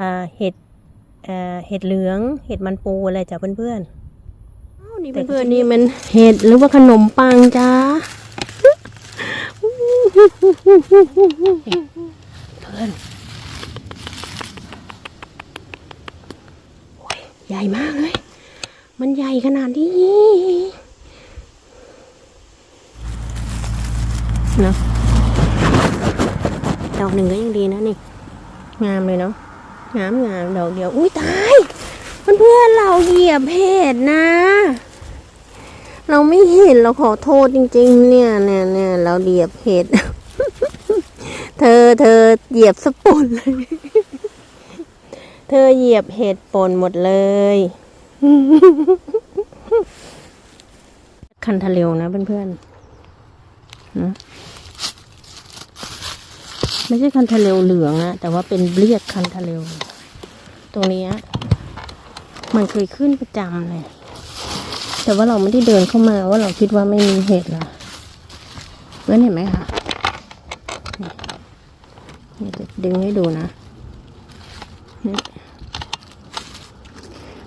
อ่าเห็ดอ่าเห็ดเหลืองเห็ดมันปูอะไรจ้ะเพื่อนๆอ้าวนี่เพื่อนๆนี่มันเห็ดหรือว่าขนมปังจ้าเพื่อนโอ้ยใหญ่มากเลย มันใหญ่ขนาดนี้เนาะดอกหนึ่งก็ยังดีนะนี่ งามเลยเนาะ งามงามดอกเดียว อุ้ยตายเพื่อนเราเหยียบเห็ดนะ เราไม่เห็นเราขอโทษจริง ๆ เนี่ยเนี่ยเนี่ยเราเหยียบเห็ด เธอเธอเหยียบสปนเลย เธอเหยียบเห็ดปนหมดเลยคันทะเลวนะเพื่อนๆนะ ไม่ใช่คันทะเลวเหลืองอะแต่ว่าเป็นเรียกคันทะเลวตรงนี้มันเคยขึ้นประจำเลย แต่ว่าเราไม่ได้เดินเข้ามาว่าเราคิดว่าไม่มีเห็ดละเพื่อนเห็นไหมคะนี่จะดึงให้ดูนะ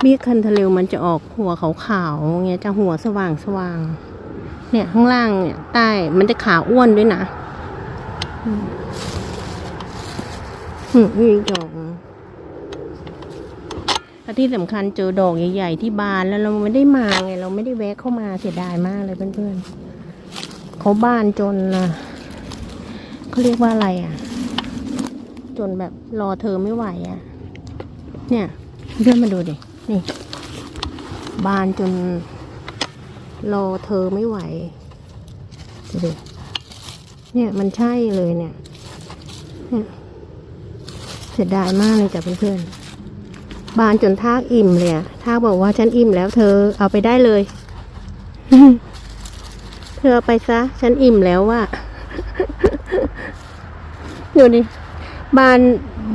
เบี้ยคันทะเลวมันจะออกหัวขาวๆเงี้ยจะหัวสว่างสว่างๆเนี่ยข้างล่างเนี่ยใต้มันจะขาวอ้วนด้วยนะ มีดอกและที่สำคัญเจอดอกใหญ่ ๆ ที่บานแล้วเราไม่ได้มาไง เราไม่ได้แวะเข้ามาเสียดายมากเลยเพื่อนๆเขาบานจนนะเขาเรียกว่าอะไรอะ จนแบบรอเธอไม่ไหวอะ เนี่ยเพื่อนมาดูดินี่ บานจน รอเธอไม่ไหวดูดิเนี่ยมันใช่เลยเนี่ยเนี่ย เสียดายมากเลยจ้ะเพื่อนๆ บานจนทากอิ่มเลยอะทากบอกว่าฉันอิ่มแล้วเธอเอาไปได้เลย เธอเอาไปซะ ฉันอิ่มแล้วว่ะดูดิบาน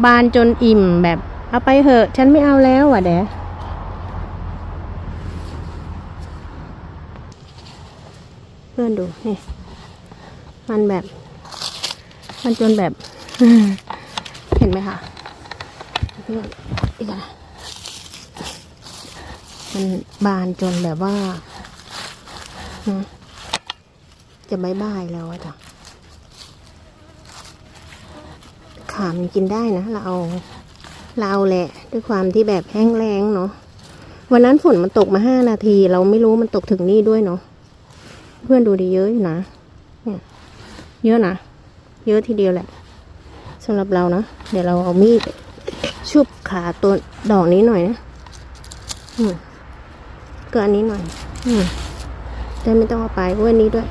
บานจนอิ่มแบบ เอาไปเหอะ ฉันไม่เอาแล้วอะแดะเพื่อนดูนี่ มันแบบ มันจนแบบ เห็นไหมคะ พื่อนอีกอะมันบานจนแบบว่าฮะจะบายบายแล้วจ้ะขามนกินได้นะเราเราแหละ ด้วยความที่แบบแห้งแรงเนาะวันนั้นฝนมันตกมาห้านาที เราไม่รู้มันตกถึงนี่ด้วยเนาะเพื่อนดูดีเยอะอยู่นะเยอะนะ เยอะทีเดียวแหละสำหรับเรานะ เดี๋ยวเราเอามีด ชุบขาตัวดอกนี้หน่อยนะอืมก็อันนี้หน่อย อืมแต่ไม่ต้องเอาไปเว้ยอันนี้ด้วย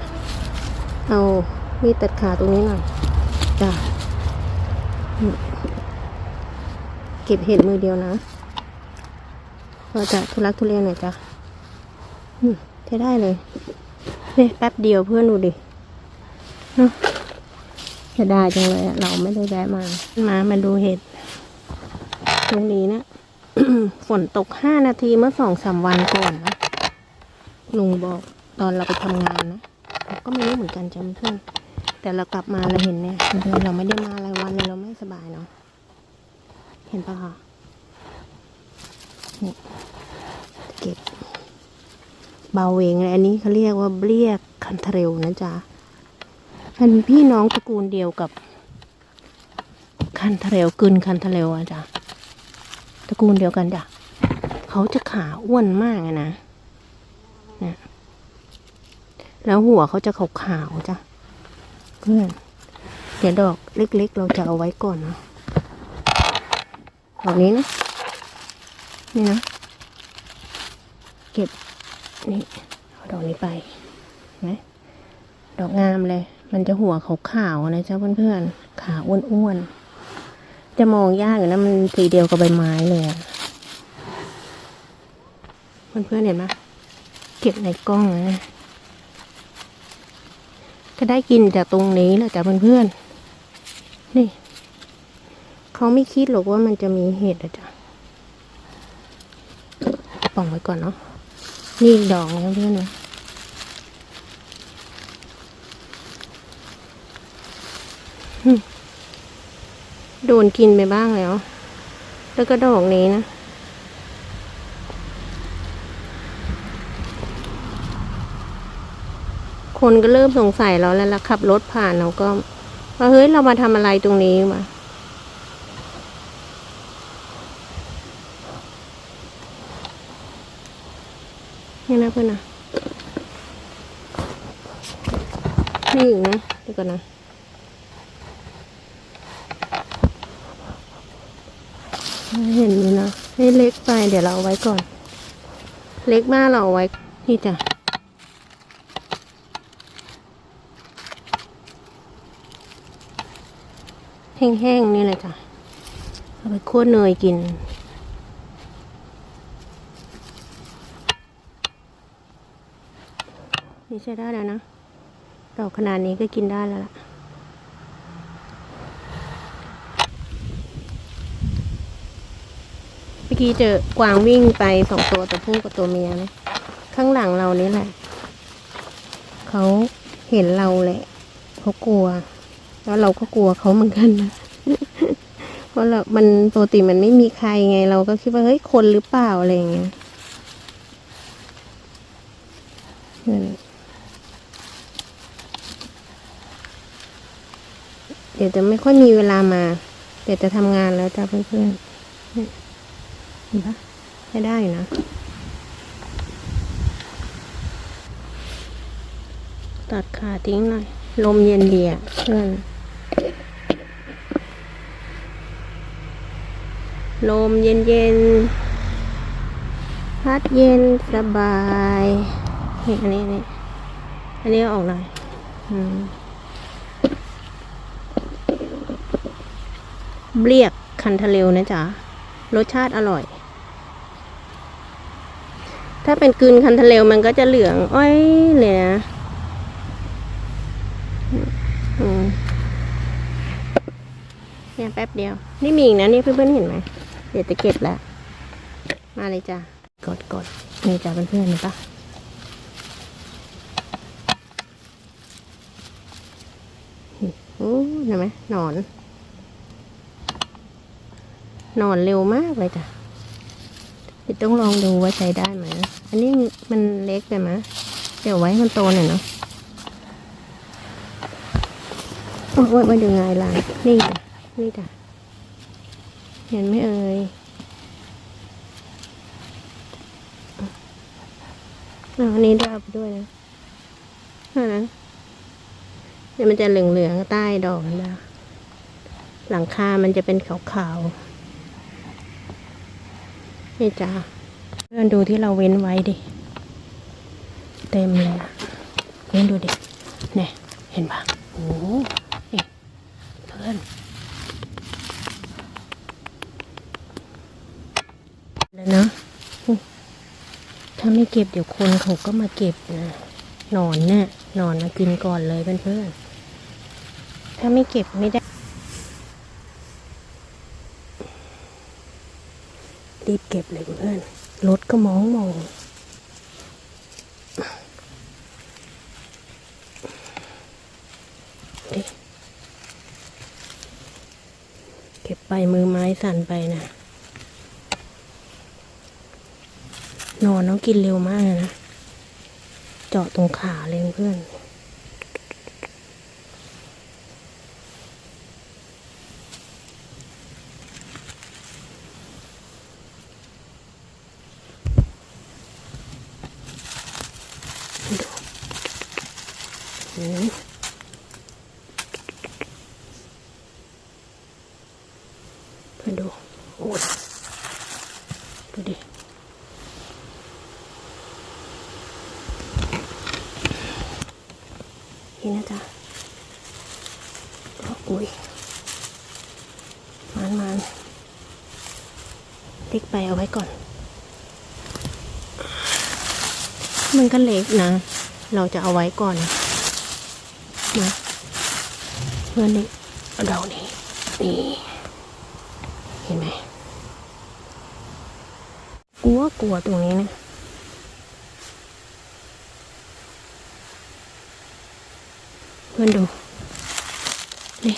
เอามีดตัดขาตรงนี้หน่อยจ้ะอืมเก็บเห็ดมือเดียวนะเราจะทุลักทุเลหน่อยจ้ะอืมใช้ได้เลยเนี่ยแป๊บเดียวเพื่อนดูดิเนาะจะได้จังเลยเราไม่ได้แวะมา มามาดูเห็ด ตรงนี้นะฝนตกห้านาทีเมื่อสองสามวันก่อนนะลุงบอกตอนเราไปทำงานนะก็ไม่รู้เหมือนกันจำเพื่อนแต่เรากลับมาเราเห็นเนี่ยเราไม่ได้มารายวันเลยเราไม่สบายเนาะเห็นปะคะนี่เก็บเบาเวงเลยอันนี้เขาเรียกว่าเบี้ยคันเทเรลนะจ๊ะเป็นพี่น้องตระกูลเดียวกับคันเทะเลกึนคันเทะเลอะจ้ะ ตระกูลเดียวกันจ้ะเขาจะขาอ้วนมากนะนะ แล้วหัวเขาจะขาวๆจ้ะเพื่อนเดี๋ยวดอกเล็ก ๆ เราจะเอาไว้ก่อนนะดอกนี้นะ นี่นะ เก็บ นี่เอาดอกนี้ไปนไหมดอกงามเลย มันจะหัวขาวๆนะจ้าเพื่อนๆ ขาอ้วนๆ จะมองยากอยู่นะมันสีเดียวกับใบไม้เลยอะเพื่อนๆเห็นไหมเก็บในกล้องนะก็ได้กินจากตรงนี้แหละจ้ะเพื่อนๆนี่เขาไม่คิดหรอกว่ามันจะมีเห็ดอะจ้ะป่องไว้ก่อนเนาะนี่ดอกนะเพื่อนๆนะ โดนกินไปบ้างแล้ว แล้วก็ดอกนี้นะ คนก็เริ่มสงสัยเราแล้วล่ะขับรถผ่านเราก็ว่าเฮ้ย เรามาทำอะไรตรงนี้วะนี่นะเพื่อนนะนี่อีกนะเดี๋ยวก่อนนะ เห็นอยู่นะให้เล็กไปเดี๋ยวเราเอาไว้ก่อน เล็กมากเราเอาไว้นี่จ้ะแห้งๆนี่เลยจ้ะเอาไปคั่วเนยกินนี่ใช้ได้แล้วนะดอกขนาดนี้ก็กินได้แล้วล่ะ เมื่ อกี้เจอกวางวิ่งไปสองตัวตัวผู้กับตัวเมียนะข้างหลังเรานี่แหละ เขาเห็นเราแหละเขากลัว แล้วเราก็กลัวเขาเหมือนกันนะเพราะเรามันปกติมันไม่มีใครไง เราก็คิดว่าเฮ้ยคนหรือเปล่าอะไรอย่างเงี้ยเดี๋ยวจะไม่ค่อยมีเวลามา เดี๋ยวจะทำงานแล้วจ้าเพื่อนๆ ห็นปะไม่ได้นะ ตัดขาทิ้งหน่อย ลมเย็นดีอะเพื่อนลมเย็นเย็นพัดเย็นสบายนี่อันนี้อันนี้อันนี้ออกหน่อยเบียกคันทะเลวนะจ๊ะ รสชาติอร่อย ถ้าเป็นกืนคันทะเลวมันก็จะเหลืองอ้อยเลยนะเนี่ยแป๊บเดียว นี่มีอีกนะนี่เพื่อนๆเห็นไหมเดี๋ยวจะเก็บแล้วมาเลยจ้ะกดกดนี่จ้ะเพื่อนๆเห็นปะโอ้เห็นไหมหนอนนอนเร็วมากเลยจ้ะเดี๋ยวต้องลองดูว่าใช้ได้ไหม อันนี้มันเล็กไปไหมเดี๋ยวไว้มันโตหน่อยเนาะโอ้ยมันดูไงล่ะ นี่จ้ะนี่จ้ะเห็นไหมเอ่ยเอาอันนี้ด้วยเอาไปด้วยนะนั่นนะเดี๋ยวมันจะเหลืองๆใต้ดอกนะ หลังคามันจะเป็นขาวๆ นี่จ้า เพื่อนดูที่เราเว้นไว้ดิ เต็มเลยเพื่อนดูดิ เนี่ย เห็นปะโอ้นี่เพื่อนแล้วนะ ถ้าไม่เก็บเดี๋ยวคนเขาก็มาเก็บนะนอนเนี่ยนอนมากินก่อนเลยเพื่อนๆ ถ้าไม่เก็บไม่ได้ รีบเก็บเลยเพื่อน รถก็มองมองเก็บไปมือไม้สั่นไปนะ นอนน้องกินเร็วมากเลยนะ เจาะตรงขาเลยเพื่อน ดูอืมเพื่อนดู โอ้ยดูดิ นี่นะจ๊ะอุ้ยมันมัน ติ๊กไปเอาไว้ก่อน มันก็เล็กนะ เราจะเอาไว้ก่อนนะเพื่อนนี่เอาดอกนี้นี่เห็นไหมกลัวกลัวตรงนี้นะเพื่อนดูนี่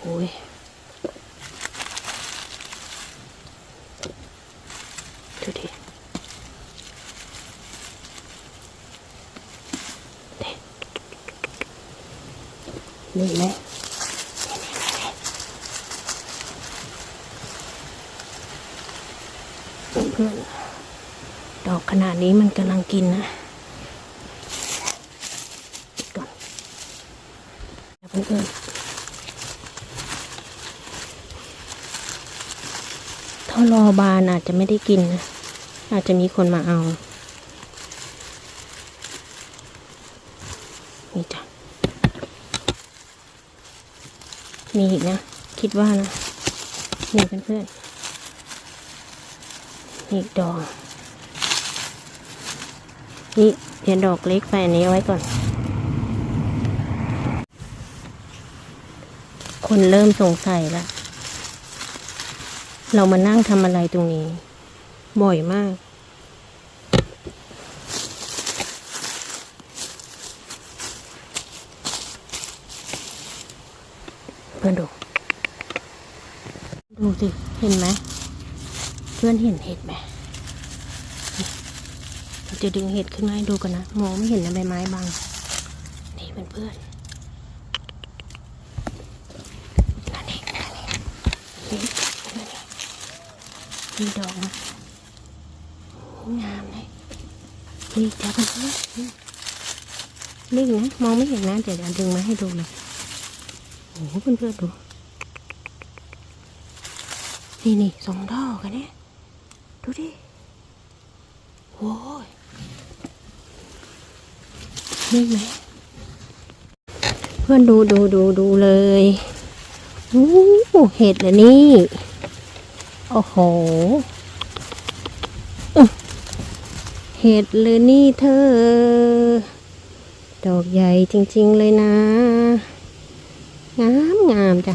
โอ้ย นี่ไหมเพื่อนดอกขนาดนี้มันกำลังกินนะก่อนเพื่อนถ้ารอบานอาจจะไม่ได้กินนะ อาจจะมีคนมาเอา นี่จ้ะ มีอีกนะ คิดว่านะ นี่เพื่อนๆนี่อีกดอกนี่เดี๋ยวดอกเล็กไปอันนี้ไว้ก่อน คนเริ่มสงสัยละ เรามานั่งทำอะไรตรงนี้ บ่อยมาก พื่อนดู ดูสิ เห็นไหม เพื่อนเห็นเห็ดไหมเราจะดึงเห็ดขึ้นมาให้ดูกันนะ มองไม่เห็นนะใบไม้บาง นี่เพื่อนเพื่อนนั่นเองนั่นเองนี่นี่ดอกนะงามเลยนี่จ้าเพื่อนเพื่อนนี่นี่นะ มองไม่เห็นนะ เดี๋ยวเดี๋ยวดึงมาให้ดูเลย โอ้โหเพื่อนๆดู นี่นี่สองดอกกันเนี่ยดูดิโอ้ยนี่ไหม เพื่อนดูดูดูดูเลยโอ้เห็ดเลยนี่ โอ้โหเห็ดเลยนี่เธอ ดอกใหญ่จริง ๆ เลยนะ งามงามจ้ะ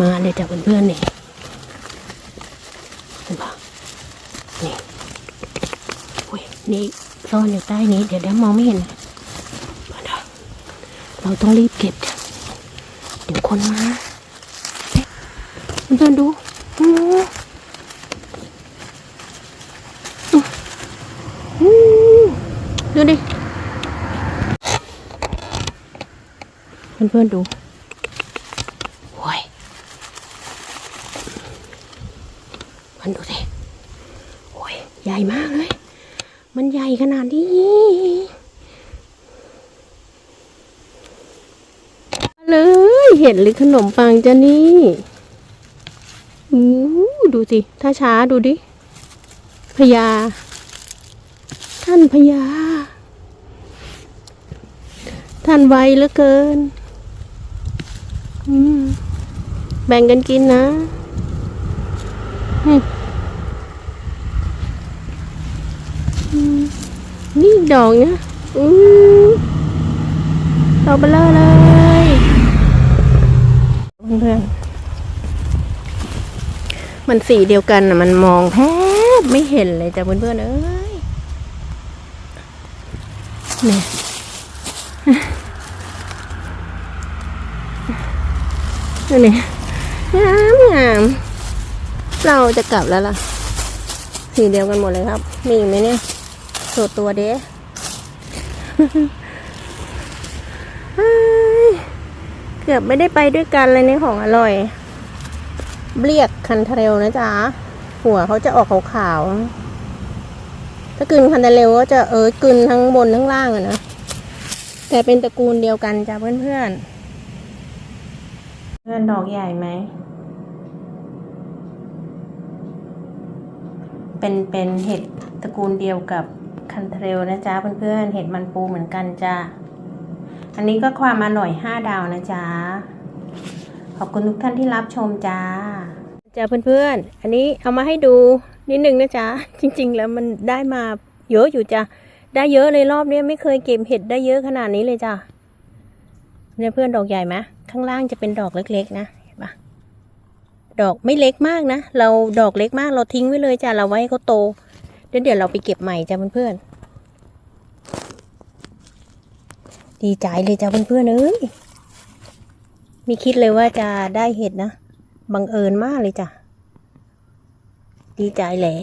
มาเลยจ้ะเพื่อนๆนี่เห็นปะนี่อุ้ยนี่ซ่อนอยู่ใต้นี้ เดี๋ยวเดี๋ยวมองไม่เห็นมาเถอะเราต้องรีบเก็บจ้ะเดี๋ยวคนมาเพื่อนๆดูโอ้โหดูดิ เพื่อนๆดูโอ้ยมันดูสิโอ้ยใหญ่มากเลย มันใหญ่ขนาดนี้เลยเห็นหรือขนมปังจ้ะนี่อู้ดูสิ ถ้าช้าดูดิพญาท่านพญาท่านไวเหลือเกิน แบ่งกันกินนะอืมอืมนี่อีกดอกเนี่ยอือดอกเบลอเลยเพื่อนๆมันสีเดียวกันนะมันมองแทบไม่เห็นเลยจ้ะเพื่อนๆเอ้ยเนี่ นี่นี่งามงาม เราจะกลับแล้วล่ะ สีเดียวกันหมดเลยครับ มีอีกไหมเนี่ยโสดตัวเด้เกือบไม่ได้ไปด้วยกันเลยเนี่ยของอร่อยเรียกคันเทเรลนะจ๊ะ หัวเขาจะออกขาวๆ ถ้ากลืนคันเทเรลก็จะเออกลืนทั้งบนทั้งล่างอะนะ แต่เป็นตระกูลเดียวกันจ้ะเพื่อนๆ เพื่อนดอกใหญ่ไหม เป็นเป็นเห็ดตระกูลเดียวกับคันเทรลนะจ๊ะเพื่อนๆ เห็ดมันปูเหมือนกันจ้าอันนี้ก็ความอร่อยห้าดาวนะจ๊ะ ขอบคุณทุกท่านที่รับชมจ้าจ้าเพื่อนๆ อันนี้เอามาให้ดูนิดนึงนะจ๊ะ จริง ๆ แล้วมันได้มาเยอะอยู่จ้ะ ได้เยอะเลยรอบนี้ไม่เคยเก็บเห็ดได้เยอะขนาดนี้เลยจ้ะเนี่ยเพื่อนดอกใหญ่ไหม ข้างล่างจะเป็นดอกเล็ก ๆ นะเห็นปะดอกไม่เล็กมากนะ เราดอกเล็กมากเราทิ้งไว้เลยจ้ะเราไว้ให้เขาโต เดี๋ยวเดี๋ยวเราไปเก็บใหม่จ้ะเพื่อนๆดีใจเลยจ้ะเพื่อนๆเอ้ยไมีคิดเลยว่าจะได้เห็ดนะบังเอิญมากเลยจ้ะดีใจแหละ